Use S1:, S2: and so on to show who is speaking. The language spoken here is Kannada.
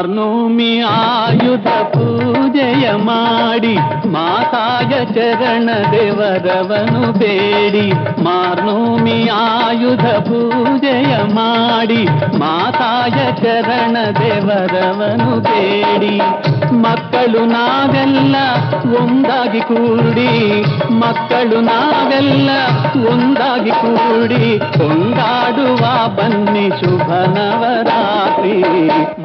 S1: ಮಾರ್ನೋಮಿ ಆಯುಧ ಪೂಜೆಯ ಮಾಡಿ, ಮಾತಾಯ ಚರಣ ದೇವರವನು ಬೇಡಿ. ಮಾರ್ನೋಮಿ ಆಯುಧ ಪೂಜೆಯ ಮಾಡಿ, ಮಾತಾಯ ಚರಣ ದೇವರವನು ಬೇಡಿ. ಮಕ್ಕಳು ನಾವೆಲ್ಲ ಒಂದಾಗಿ ಕೂಡಿ, ಮಕ್ಕಳು ನಾವೆಲ್ಲ ಒಂದಾಗಿ ಕೂಡಿ, ಕೊಂಡಾಡುವ ಬನ್ನಿ ಶುಭ ನವರಾತ್ರಿ